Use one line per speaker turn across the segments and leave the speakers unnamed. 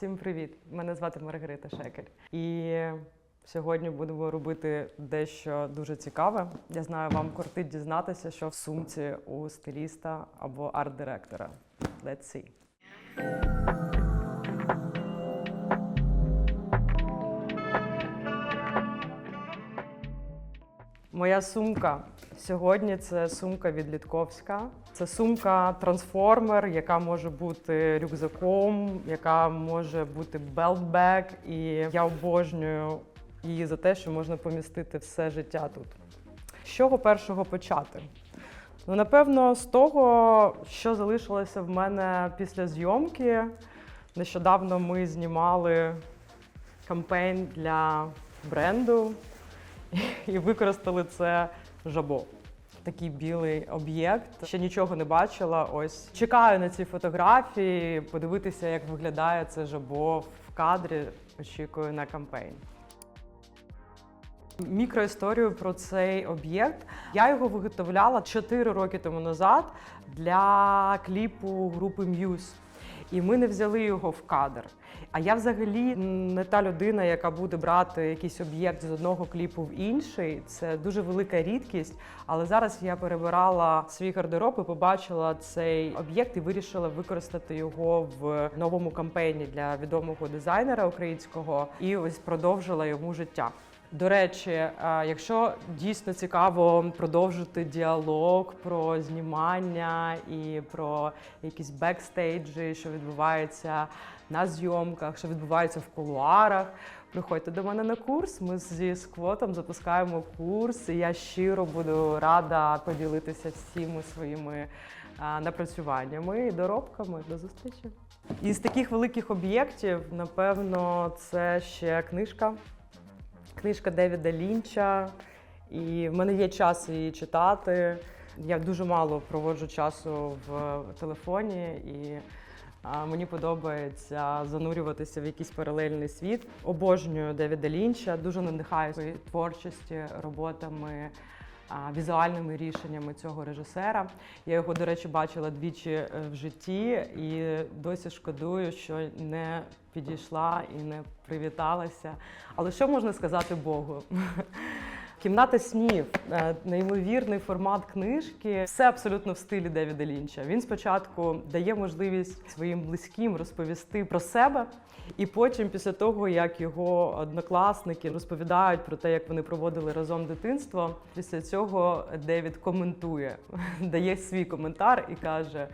всім привіт! Мене звати Маргарита Шекель. І сьогодні будемо робити дещо дуже цікаве. Я знаю, вам кортить дізнатися, що в сумці у стиліста або арт-директора. Let's see. Моя сумка сьогодні це сумка від Літковська. Це сумка трансформер, яка може бути рюкзаком, яка може бути белтбек. І я обожнюю її за те, що можна помістити все життя тут. З чого першого почати? Ну, напевно, з того, що залишилося в мене після зйомки. Нещодавно ми знімали кампейн для бренду і використали це жабо. Такий білий об'єкт. Ще нічого не бачила. Ось чекаю на ці фотографії, подивитися, як виглядає це жабо в кадрі. Очікую на кампейн. Мікроісторію про цей об'єкт. Я його виготовляла 4 роки тому назад для кліпу групи Muse. І ми не взяли його в кадр. А я взагалі не та людина, яка буде брати якийсь об'єкт з одного кліпу в інший. Це дуже велика рідкість. Але зараз я перебирала свій гардероб і побачила цей об'єкт і вирішила використати його в новому кампейні для відомого дизайнера українського і ось продовжила йому життя. До речі, якщо дійсно цікаво продовжити діалог про знімання і про якісь бекстейджі, що відбувається на зйомках, що відбувається в кулуарах, приходьте до мене на курс. Ми зі сквотом запускаємо курс. і Я щиро буду рада поділитися всіми своїми напрацюваннями і доробками. До зустрічі. Із таких великих об'єктів, напевно, це ще книжка книжка Девіда Лінча, і в мене є час її читати. Я дуже мало проводжу часу в телефоні, і мені подобається занурюватися в якийсь паралельний світ. Обожнюю Девіда Лінча, дуже надихаю своєю творчості, роботами. Візуальними рішеннями цього режисера. Я його, до речі, бачила двічі е, в житті і досі шкодую, що не підійшла і не привіталася. Але що можна сказати Богу? Кімната снів, е, неймовірний формат книжки, все абсолютно в стилі Девіда Лінча. Він спочатку дає можливість своїм близьким розповісти про себе, і потім, після того, як його однокласники розповідають про те, як вони проводили разом дитинство, після цього Девід коментує, дає свій коментар і каже.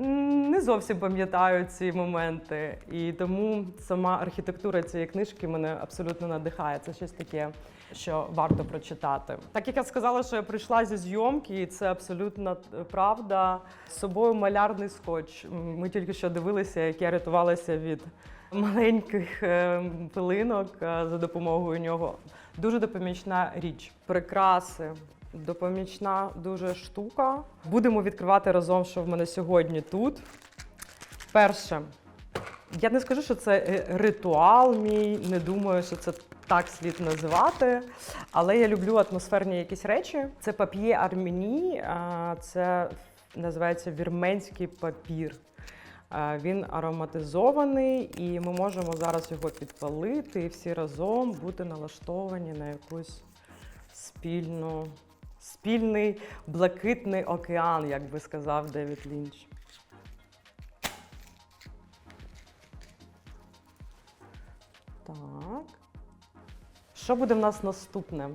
«М, Не зовсім пам'ятаю ці моменти, і тому сама архітектура цієї книжки мене абсолютно надихає. Це щось таке, що варто прочитати. Так як я сказала, що я прийшла зі зйомки, і це абсолютно правда. З собою малярний скотч. Ми тільки що дивилися, як я рятувалася від маленьких е, пилинок е, за допомогою нього. Дуже допомічна річ. Прикраси. Допомічна дуже штука. Будемо відкривати разом, що в мене сьогодні тут. Перше, я не скажу, що це е, ритуал мій, не думаю, що це так слід називати. Але я люблю атмосферні якісь речі. Це пап'є армені, це називається вірменський папір. Він ароматизований, і ми можемо зараз його підпалити і всі разом бути налаштовані на якусь спільну, спільний блакитний океан, як би сказав Девід Лінч. Так. Що буде в нас наступне?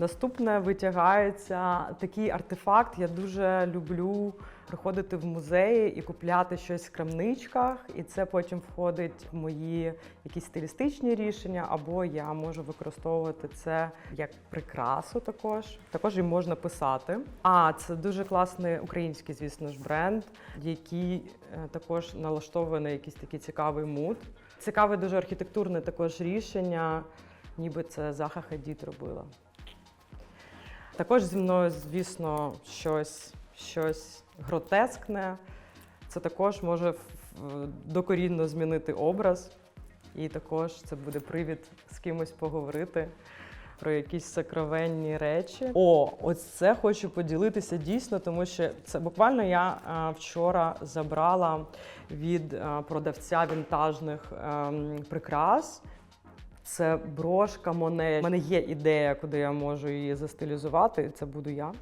Наступне витягається такий артефакт. Я дуже люблю приходити в музеї і купляти щось в крамничках, і це потім входить в мої якісь стилістичні рішення, або я можу використовувати це як прикрасу також. Також і можна писати. А це дуже класний український, звісно ж, бренд, який е, також налаштований на якийсь такий цікавий муд. Цікаве дуже архітектурне також рішення, ніби це Заха Хадід робила. Також зі мною, звісно, щось, щось гротескне. Це також може докорінно змінити образ, і також це буде привід з кимось поговорити. про якісь сокровенні речі. О, ось це хочу поділитися дійсно, тому що це буквально я е, вчора забрала від е, продавця вінтажних ем, прикрас. Це брошка Моне. У мене є ідея, куди я можу її застилізувати, і це буду я.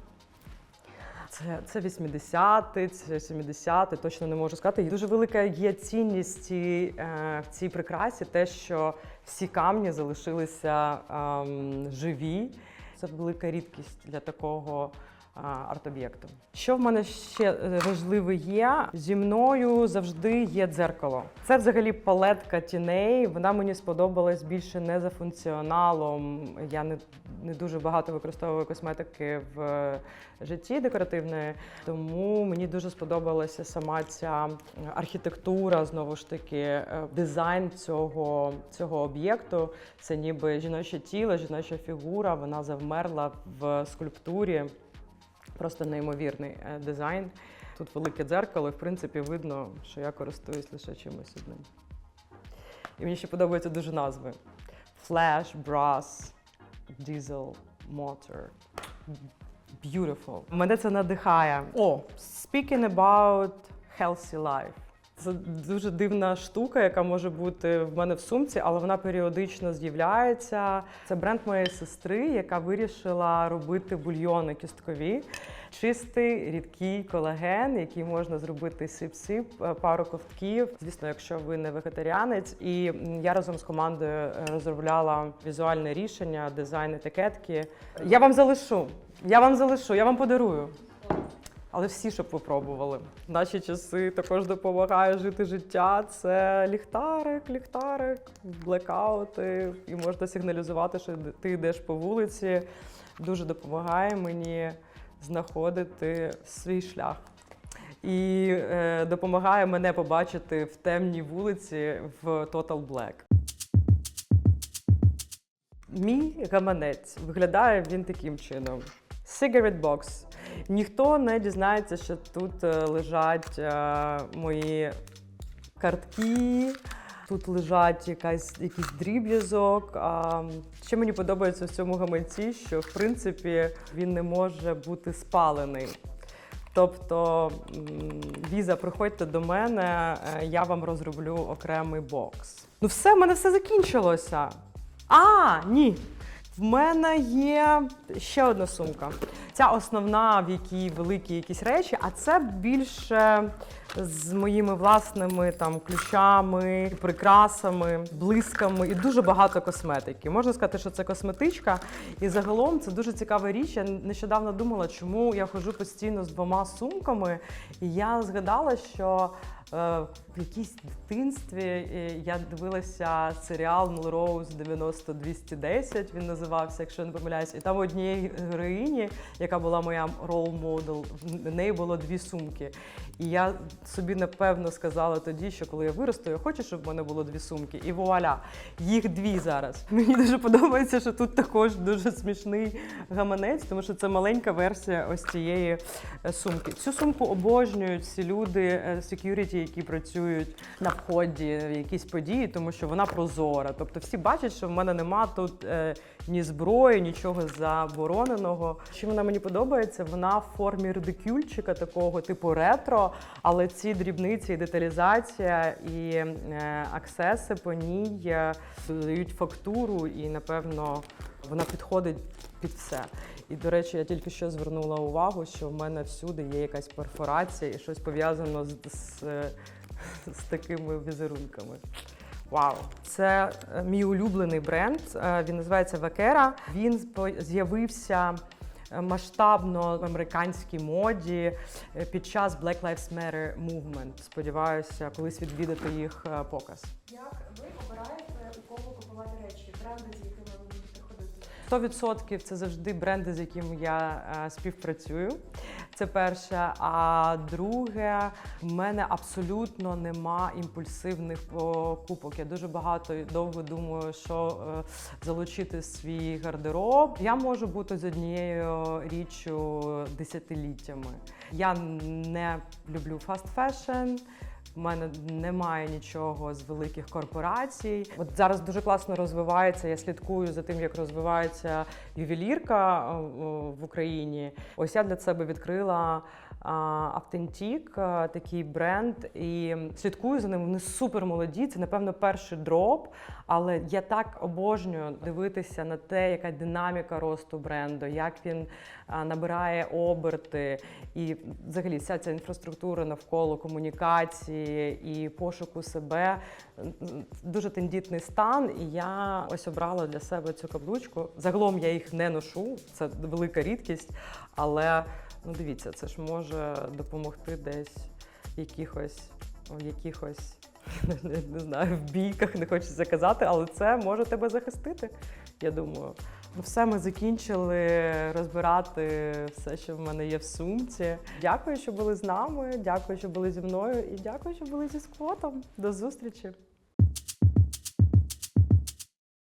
Це, це 80-ті, це 70-ті, точно не можу сказати. І Дуже велика є цінність ці, е, в цій прикрасі, те, що всі камні залишилися ем, живі. Це велика рідкість для такого е, арт-об'єкту. Що в мене ще е, важливе є? Зі мною завжди є дзеркало. Це взагалі палетка тіней. Вона мені сподобалась більше не за функціоналом. Я не, не дуже багато використовую косметики в е, житті декоративної, тому мені дуже сподобалася сама ця архітектура, знову ж таки, е, дизайн цього, цього об'єкту. Це ніби жіноче тіло, жіноча фігура. Вона завмерла в скульптурі. Просто неймовірний е, дизайн. Тут велике дзеркало, і в принципі видно, що я користуюсь лише чимось одним. І мені ще подобаються дуже назви: Flash, Brass, Diesel, Motor. Beautiful. Мене це надихає. О, speaking about healthy life. Це дуже дивна штука, яка може бути в мене в сумці, але вона періодично з'являється. Це бренд моєї сестри, яка вирішила робити бульйони кісткові. Чистий, рідкий колаген, який можна зробити сип-сип, е, пару ковтків. Звісно, якщо ви не вегетаріанець. І я разом з командою е, розробляла візуальне рішення, дизайн етикетки. Я вам залишу. Я вам залишу, я вам подарую. Але всі, щоб попробували. Наші часи також допомагає жити життя. Це ліхтарик, ліхтарик, блекаути. І можна сигналізувати, що ти йдеш по вулиці. Дуже допомагає мені знаходити свій шлях. І е, допомагає мене побачити в темній вулиці в Total Black. Мій гаманець виглядає він таким чином: Cigarette box. Ніхто не дізнається, що тут е, лежать е, мої картки. Тут лежать якась, якийсь дріб'язок. А, Що мені подобається в цьому гаманці, що в принципі він не може бути спалений. Тобто, віза, приходьте до мене, е, я вам розроблю окремий бокс. Ну, все, в мене все закінчилося. А, ні. В мене є ще одна сумка. Ця основна, в якій великі якісь речі, а це більше з моїми власними там ключами, прикрасами, блисками і дуже багато косметики. Можна сказати, що це косметичка. І загалом це дуже цікава річ. Я нещодавно думала, чому я ходжу постійно з двома сумками. І я згадала, що в якійсь дитинстві е, я дивилася серіал Melrose 90-210, він називався, якщо не помиляюсь. І там однієї героїні, яка була моя рол-модел, в неї було дві сумки. І я собі напевно сказала тоді, що коли я виросту, я хочу, щоб в мене було дві сумки. І вуаля, їх дві зараз. Мені дуже подобається, що тут також дуже смішний гаманець, тому що це маленька версія ось цієї е, сумки. Цю сумку обожнюють всі люди е, security, які працюють на вході в якісь події, тому що вона прозора. Тобто всі бачать, що в мене нема тут е, ні зброї, нічого забороненого. Що вона мені подобається, вона в формі редикюльчика, такого типу ретро, але ці дрібниці, і деталізація і е, аксеси по ній е, додають фактуру, і напевно вона підходить під все. І, до речі, я тільки що звернула увагу, що в мене всюди є якась перфорація і щось пов'язано з, з, з такими візерунками. Вау, це е, мій улюблений бренд. е, Він називається Вакера. Він з'явився е, масштабно в американській моді е, під час Black Lives Matter Movement. Сподіваюся, колись відвідати їх е, показ.
Як ви обираєте у кого купувати речі,
100% це завжди бренди, з якими я е, співпрацюю. Це перше. А друге, в мене абсолютно нема імпульсивних покупок. Я дуже багато і довго думаю, що е, залучити свій гардероб. Я можу бути з однією річчю десятиліттями. Я не люблю фаст фешн. В мене немає нічого з великих корпорацій. От зараз дуже класно розвивається. Я слідкую за тим, як розвивається ювелірка е, в Україні. Ось я для себе відкрила Автентік, такий бренд, і слідкую за ним. Вони супер молоді. Це напевно перший дроп. Але я так обожнюю дивитися на те, яка динаміка росту бренду, як він набирає оберти, і взагалі вся ця інфраструктура навколо комунікації і пошуку себе дуже тендітний стан. І я ось обрала для себе цю каблучку. Загалом я їх не ношу, це велика рідкість, але ну дивіться, це ж може допомогти десь якихось в якихось. Не знаю, в бійках не хочеться казати, але це може тебе захистити. Я думаю. Ну, все, ми закінчили розбирати все, що в мене є в сумці. Дякую, що були з нами. Дякую, що були зі мною, і дякую, що були зі сквотом. До зустрічі!